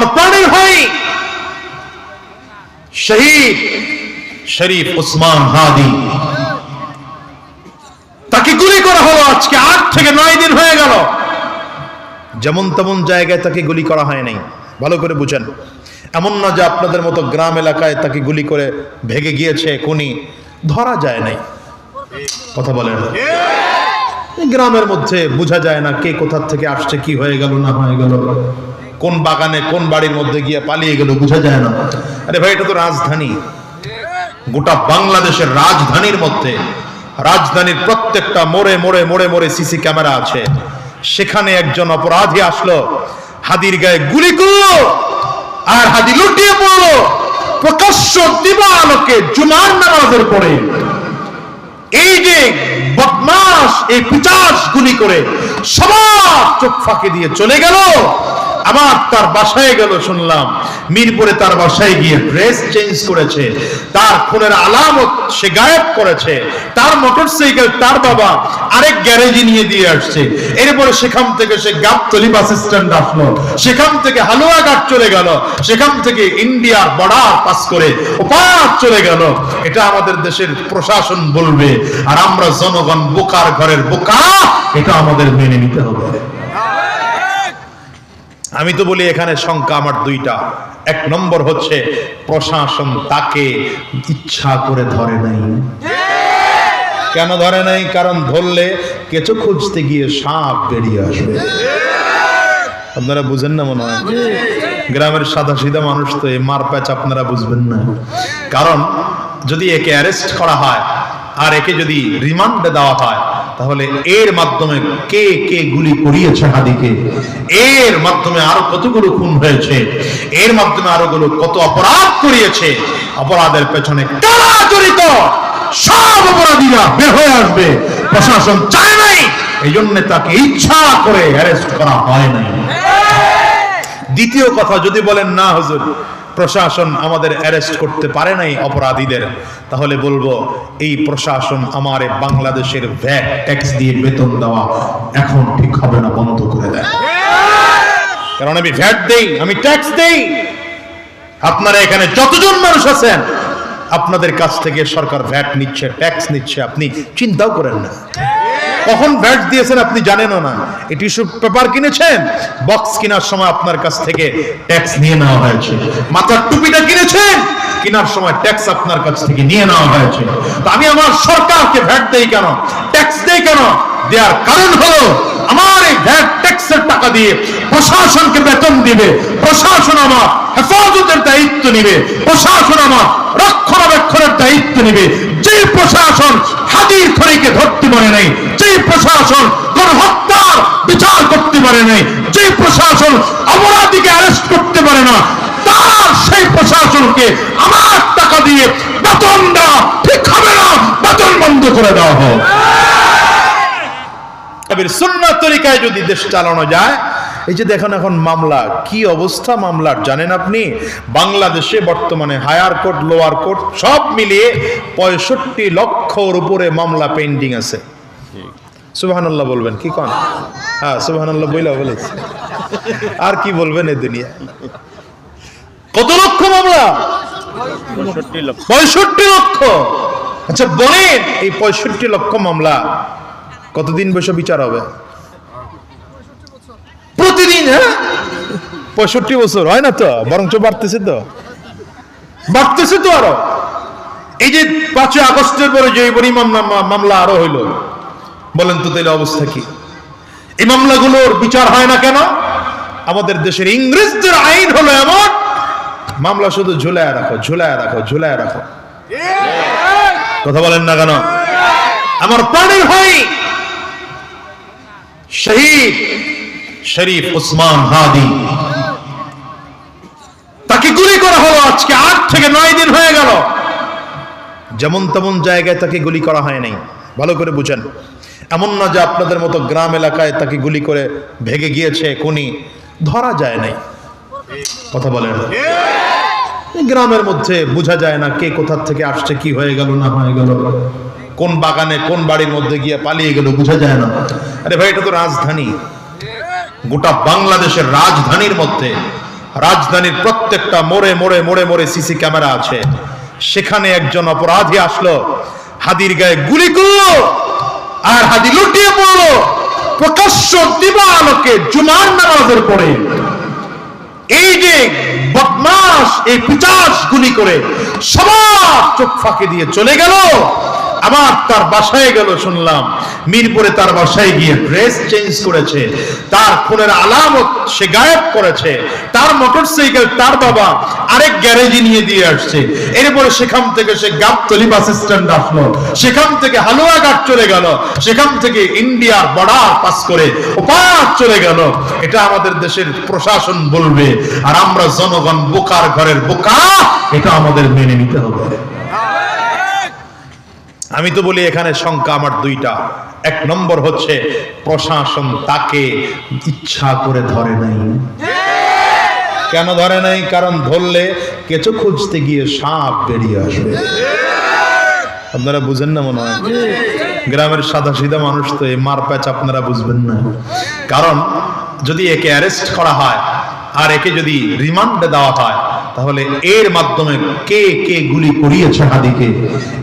আমার প্রাণের শহীদ শরীফ ওসমান হাদি। তাকে গুলি করা হলো, আজকে আট থেকে নয় দিন হয়ে গেল। যেমন তেমন জায়গায় তাকে গুলি করা হয় নাই। ভালো করে বুঝেন। এমন না যে আপনাদের মতো গ্রাম এলাকায় তাকে গুলি করে ভেগে গিয়েছে কোনি ধরা যায় নাই। কথা বলেন। গ্রামের মধ্যে বোঝা যায় না কে কোথা থেকে আসছে, কি হয়ে গেল, না হয়ে গেল। কোন বাগানে, কোন বাড়ির মধ্যে গিয়ে পালিয়ে গেল বোঝা যায় না। আরে ভাই, এটা তো রাজধানী। গোটা বাংলাদেশের রাজধানীর মধ্যে, রাজধানীর প্রত্যেকটা মোড়ে মোড়ে মোড়ে মোড়ে সিসি ক্যামেরা আছে। সেখানে একজন অপরাধী আসলো, হাদির গায়ে গুলি করল, আর হাদি লুটিয়ে পড়ল। প্রকাশ্য দিবা আলোকে জুমার নামাজের পরে। এই যে বদমাস এই পিচাস গুলি করে সবার চোখ ফাঁকি দিয়ে চলে গেল। আবার তার বাসায় গেল শুনলাম। মিরপুরে তার বাসায় গিয়ে ড্রেস চেঞ্জ করেছে। তার ফোনের আলামত সে গায়েব করেছে। তার মোটরসাইকেল তার বাবা আরেক গ্যারেজে নিয়ে দিয়ে আসছে। এরপরে সেখান থেকে সে গাবতলি বাস স্ট্যান্ড আসলো। সেখান থেকে হালুয়াঘাট চলে গেল। সেখান থেকে ইন্ডিয়ার বর্ডার পাস করে ওপার চলে গেল। এটা আমাদের দেশের প্রশাসন বলবে। আর আমরা জনগণ বোকার ঘরের বোকা, এটা আমাদের মেনে নিতে হবে। আমি তো বলি, এখানে সংখ্যা আমার দুইটা। এক নম্বর হচ্ছে, প্রশাসন তাকে ইচ্ছা করে ধরে নাই। কেন ধরে নাই? কারণ ধরলে কেঁচো খুঁজতে গিয়ে সাপ বেরিয়ে আসবে। আপনারা বুঝেন না মনে হয়? গ্রামের সাদা সিধা মানুষ তো এই মারপ্যাচ আপনারা বুঝবেন না। কারণ যদি একে অ্যারেস্ট করা হয়, আর একে যদি রিমান্ডে দেওয়া হয় তাহলে এর মাধ্যমে কে কে গুলি করিয়েছে হাদিকে? এর মাধ্যমে আরও কতগুলো খুন হয়েছে? এর মাধ্যমে আরও গুলো কত অপরাধ করিয়েছে? অপরাধের পেছনে কারা জড়িত? সব অপরাধীরা বের হয়ে আসবে। প্রশাসন চায় নাই। এই জন্য তাকে ইচ্ছা করে অ্যারেস্ট করা হয় নাই। দ্বিতীয় কথা যদি বলেন না হুজুর প্রশাসন আমাদের অ্যারেস্ট করতে পারে নাই অপরাধীদের। তাহলে বলব, এই প্রশাসন আমারে বাংলাদেশের ভ্যাট ট্যাক্স দিয়ে বেতন দেওয়া এখন ঠিক হবে না, বন্ধ করে দেয়। কারণ আমি ভ্যাট দেই, আমি ট্যাক্স দেই। আপনারা এখানে যতজন মানুষ আছেন, আপনাদের কাছ থেকে সরকার ভ্যাট নিচ্ছে ট্যাক্স নিচ্ছে, আপনি চিন্তাও করেন না। কখন ভ্যাট দিয়েছেন আপনি জানেনও না। এই টিস্যু পেপার কিনেছেন বক্স কেনার সময় আপনার কাছ থেকে ট্যাক্স নিয়ে নেওয়া হয়েছে। মাথার টুপিটা কিনেছেন, কেনার সময় ট্যাক্স আপনার কাছ থেকে নিয়ে নেওয়া হয়েছে। তো আমি আমার সরকারকে ভ্যাট দেই কেন? ট্যাক্স দেই কেন? দেওয়ার কারণ হলো, আমার এই ভ্যাট ট্যাক্সের টাকা দিয়ে প্রশাসনকে বেতন দিবে। প্রশাসন আমার হেফাজতের দায়িত্ব নিবে। প্রশাসন আমার রক্ষণাবেক্ষণের দায়িত্ব নিবে। যে প্রশাসন হাদির খড়িকে ধরতে পারে নাই যে প্রশাসন গণহত্যার বিচার করতে পারে নাই যে প্রশাসন অপরাধীকে অ্যারেস্ট করতে পারে না, তার সেই প্রশাসনকে আমার টাকা দিয়ে বেতন দেওয়া ঠিক হবে না, বেতন বন্ধ করে দেওয়া হোক। কবির সুন্নাত তরিকায় যদি দেশ চালানো যায় এই যে দেখেন এখন মামলা কি অবস্থা মামলার? জানেন আপনি? বাংলাদেশে বর্তমানে হায়ার কোর্ট লোয়ার কোর্ট সব মিলিয়ে পঁয়ষট্টি লক্ষর উপরে মামলা পেন্ডিং আছে। সুবহানাল্লাহ বলবেন কি কন? হ্যাঁ সুবহানাল্লাহ বইলা বলেছি। আর কি বলবেন এই দুনিয়া? কত লক্ষ মামলা? পঁয়ষট্টি লক্ষ। আচ্ছা বলেন এই পঁয়ষট্টি লক্ষ মামলা কতদিন বসে বিচার হবে প্রতিদিন হ্যাঁ পঁয়ষট্টি বছর, হয় না তো? বরঞ্চ বাড়তেছে তো। বাড়তেছে তো আরও। এই যে পাঁচই আগস্টের পরে যে পরিমাণ মামলা- আরও হইল, বলেন তো তাহলে অবস্থা কি? এই মামলাগুলোর বিচার হয় না কেন? আমাদের দেশের ইংরেজদের আইন হলো এমন, মামলা শুধু ঝুলায় রাখো ঝুলায় রাখো ঝুলায় রাখো। কথা বলেন না কেন? আমার প্রাণের ভাই শহীদ শরীফ ওসমান হাদি। তাকে গুলি করা হলো আজকে, আট থেকে নয় দিন হয়ে গেল। যেমন তেমন জায়গায় তাকে গুলি করা হয় নাই। ভালো করে বুঝেন। এমন না যে আপনাদের মতো গ্রাম এলাকায় তাকে গুলি করে ভেগে গিয়েছে কোনি ধরা যায় নাই। কথা বলেন। গ্রামের মধ্যে বোঝা যায় না কে কোথা থেকে আসছে, কি হয়ে গেল, না হয়ে গেল। কোন বাগানে, কোন বাড়ির মধ্যে গিয়ে পালিয়ে গেল, বোঝা যায় না। আরে ভাই, এটা তো রাজধানী। গোটা বাংলাদেশের রাজধানীর মধ্যে, রাজধানীর প্রত্যেকটা মোড়ে মোড়ে মোড়ে মোড়ে সিসি ক্যামেরা আছে। সেখানে একজন অপরাধী আসলো, হাদির গায়ে গুলি করল, আর হাদি লুটিয়ে পড়ল। প্রকাশ্য দিবা আলোকে জুমার নামাজের পরে। এই যে বদমাস এই পিচাস গুলি করে সবার চোখ ফাঁকে দিয়ে চলে গেল। আবার তার বাসায় গেল, শুনলাম। মিরপুরে তার বাসায় গিয়ে ড্রেস চেঞ্জ করেছে। তার ফোনের আলামত সে গায়েব করেছে। তার মোটরসাইকেল তার বাবা আরেক গ্যারেজে নিয়ে দিয়ে আসছে। এরপরে সেখান থেকে সে গাবতলি বাস স্ট্যান্ড আসলো। সেখান থেকে হালুয়াঘাট চলে গেল। সেখান থেকে ইন্ডিয়ার বর্ডার পাস করে ওপার চলে গেল। এটা আমাদের দেশের প্রশাসন বলবে। আর আমরা জনগণ বোকার ঘরের বোকা, এটা আমাদের মেনে নিতে হবে। আমি তো বলি এখানে সংখ্যা আমার দুইটা। এক নম্বর হচ্ছে, প্রশাসন তাকে ইচ্ছা করে ধরে নাই। কেন ধরে নাই? কারণ ধরলে কেঁচো খুঁজতে গিয়ে সাপ বেরিয়ে আসবে। আপনারা বুঝেন না মনে হয়? গ্রামের সাদা সিধা মানুষ তো এই মার প্যাচ আপনারা বুঝবেন না। কারণ যদি একে অ্যারেস্ট করা হয়, আর একে যদি রিমান্ডে দেওয়া হয় তাহলে এর মাধ্যমে কে কে গুলি করিয়েছে হাদিকে?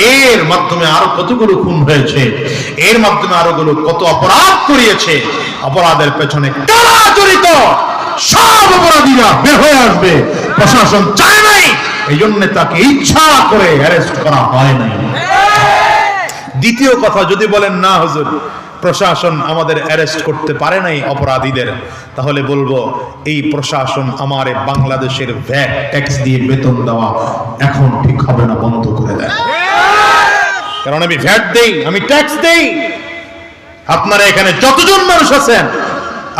এর মাধ্যমে আরও কতগুলো খুন হয়েছে? এর মাধ্যমে আরও গুলো কত অপরাধ করিয়েছে? অপরাধের পেছনে কারা জড়িত? সব অপরাধীরা বের হয়ে আসবে। প্রশাসন চায় নাই। এই জন্য তাকে ইচ্ছা করে অ্যারেস্ট করা হয় নাই। দ্বিতীয় কথা যদি বলেন না হুজুর। প্রশাসন আমাদের অ্যারেস্ট করতে পারে নাই অপরাধীদের। তাহলে বলব, এই প্রশাসন আমার বাংলাদেশের ভ্যাট ট্যাক্স দিয়ে বেতন দেওয়া এখন ঠিক হবে না, বন্ধ করে দেয়। কারণ আমি ভ্যাট দেই, আমি ট্যাক্স দেই। আপনারা এখানে যতজন মানুষ আছেন,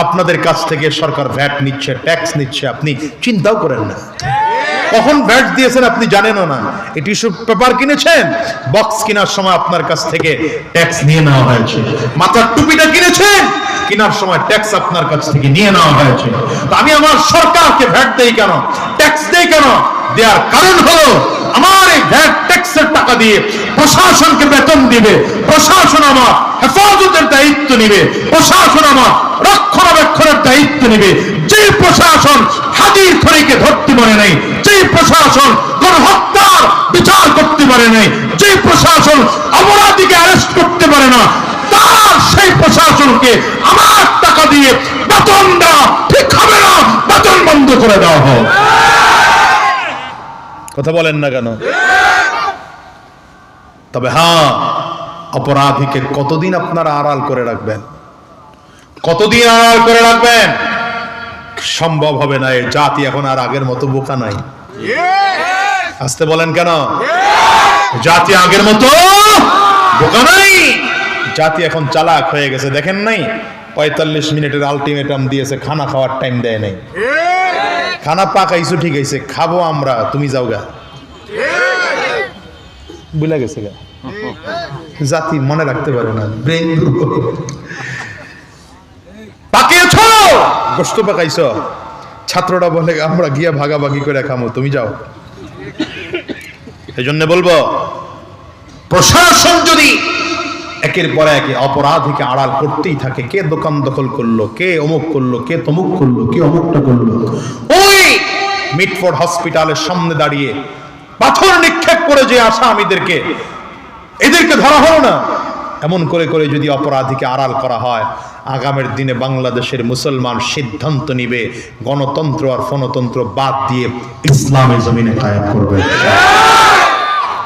আপনাদের কাছ থেকে সরকার ভ্যাট নিচ্ছে ট্যাক্স নিচ্ছে, আপনি চিন্তাও করেন না। কখন ভ্যাট দিয়েছেন আপনি জানেনও না। এই টিস্যু পেপার কিনেছেন? বক্স কেনার সময় আপনার কাছ থেকে ট্যাক্স নিয়ে নেওয়া হয়েছে। মাথার টুপিটা কিনেছেন? কেনার সময় ট্যাক্স আপনার কাছ থেকে নিয়ে নেওয়া হয়েছে। তো আমি আমার সরকারকে ভ্যাট দেই কেন? ট্যাক্স দেই কেন? দেওয়ার কারণ হলো, আমার এই ভ্যাট ট্যাক্সের টাকা দিয়ে প্রশাসনকে বেতন দিবে। প্রশাসন আমার হেফাজতের দায়িত্ব নিবে। প্রশাসন আমার রক্ষণাবেক্ষণের দায়িত্ব নিবে। যে প্রশাসন হাজির খনিকে ধরতে পারে নাই প্রশাসন গণহত্যার বিচার করতে পারে নাই যে প্রশাসন অপরাধীকে অ্যারেস্ট করতে পারে না, তার সেই প্রশাসনকে আমার টাকা দিয়ে বেতন দেওয়া ঠিক হবে না, বেতন বন্ধ করে দেওয়া হোক। কথা বলেন না কেন? তবে হ্যাঁ অপরাধীকে কতদিন আপনারা আড়াল করে রাখবেন? কতদিন আড়াল করে রাখবেন? সম্ভব হবে না এই জাতি এখন আর আগের মতো বোকা নাই। আসতে বলেন কেন? জাতি আগের মতো বোকা নাই। জাতি এখন চালাক হয়ে গেছে দেখেন নাই? পঁয়তাল্লিশ মিনিটের আলটিমেটাম দিয়েছে খানা খাওয়ার টাইম দেয় নাই। খানা পাকাইছো ঠিক আছে খাব আমরা তুমি যাও গা। বুঝলা গেছে গা। জাতি মনে রাখতে পারে না ব্রেন পাকিয়েছ! গোস্ত পাকাইছ। ছাত্ররা বলে, আমরা গিয়া ভাগাভাগি করে খামো, তুমি যাও। এই জন্য বলব, প্রশাসন যদি একের পর এক অপরাধীকে আড়াল করতেই থাকে, কে দোকান দখল করল, কে অমুক করল, কে তমুক করল, কে অমুকটা করল, ওই মিটফোর্ড হসপিটালের সামনে দাঁড়িয়ে পাথর নিক্ষেপ করে যে আসামিদেরকে, এদেরকে ধরা হলো না। এমন করে করে যদি অপরাধীকে আড়াল করা হয়, আগামের দিনে বাংলাদেশের মুসলমান সিদ্ধান্ত নিবে, গণতন্ত্র আর ফনতন্ত্র বাদ দিয়ে ইসলামের জমিনে কায়েম করবে।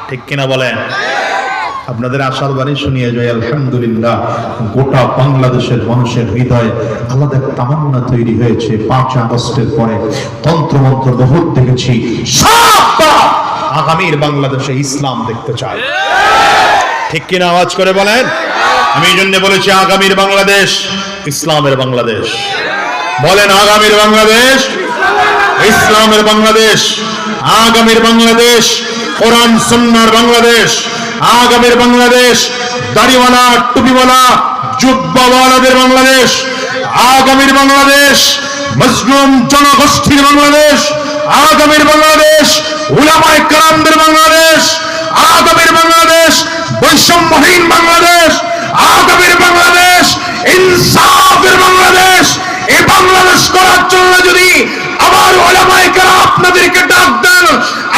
ঠিক কিনা বলেন? আপনাদের আশার বাণী শুনিয়ে যায় আলহামদুলিল্লাহ, গোটা বাংলাদেশের মানুষের হৃদয়ে আলাদা তামান্না তৈরি হয়েছে। পাঁচ আগস্টের পরে তন্ত্রমন্ত্র বহুত দেখেছি আগামীর বাংলাদেশে ইসলাম দেখতে চায়। ঠিক কিনা আওয়াজ করে বলেন? আমি এই জন্য বলেছি আগামীর বাংলাদেশ, ইসলামের বাংলাদেশ। বলেন আগামীর বাংলাদেশ, ইসলামের বাংলাদেশ, আগামীর বাংলাদেশ, কোরআন, সুন্নার বাংলাদেশ, আগামীর বাংলাদেশ, দাড়িওয়ালা, টুপিওয়ালা, জুব্বাওয়ালাদের বাংলাদেশ, আগামীর বাংলাদেশ, মজলুম জনগোষ্ঠীর বাংলাদেশ, আগামীর বাংলাদেশ, উলামায়ে কারামদের বাংলাদেশ আগামীর বাংলাদেশ, বৈষম্যহীন বাংলাদেশ, আদবের বাংলাদেশ, ইনসাফের বাংলাদেশ, এ বাংলাদেশ করার জন্য যদি আমার ওলামায়ে কেরাম আপনাদেরকে ডাক দেন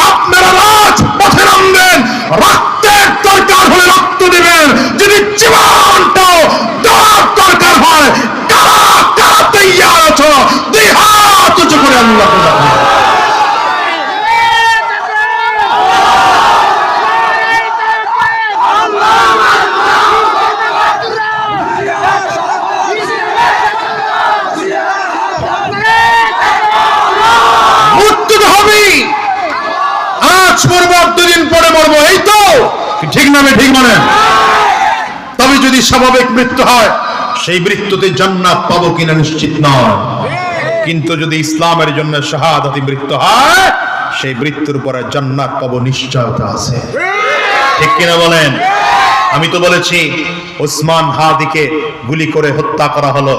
আপনারা রাজ পথে নামবেন রক্তের দরকার হলে রক্ত দেবেন যদি জীবনটাও দেওয়ার দরকার হয় কারা কারা তৈয়ার আছো দুই হাত উঁচু করে আল্লাহ মৃত্যু তো হবেই আজ মরবো আর দুদিন পরে মরবো এই তো ঠিক নামে ঠিক মানে? তবে যদি স্বাভাবিক মৃত্যু হয়, সেই মৃত্যুতে জান্নাত পাবো কিনা নিশ্চিত নয়। কিন্তু যদি ইসলামের জন্য শাহাদাতি মৃত্যু হয়, সেই মৃত্যুর পরে জান্নাত পাবো নিশ্চয়তা আছে। ঠিক কিনা বলেন? আমি তো বলেছি, ওসমান হাদিকে গুলি করে হত্যা করা হলো।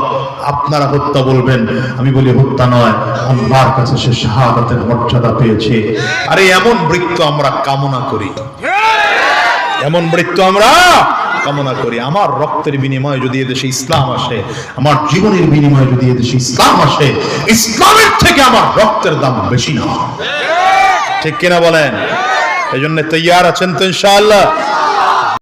আপনারা হত্যা বলবেন, আমি বলি হত্যা নয়, আল্লাহর কাছে সে শাহাদাতের মর্যাদা পেয়েছে। আরে এমন মৃত্যু আমরা কামনা করি। এমন মৃত্যু আমরা কামনা করি। আমার রক্তের বিনিময়ে যদি এদেশে ইসলাম আসে, আমার জীবনের বিনিময়ে যদি এদেশে ইসলাম আসে, ইসলামের থেকে আমার রক্তের দাম বেশি না। ঠিক কিনা বলেন? এই জন্য তৈয়ার আছেন তো ইনশাআল্লাহ।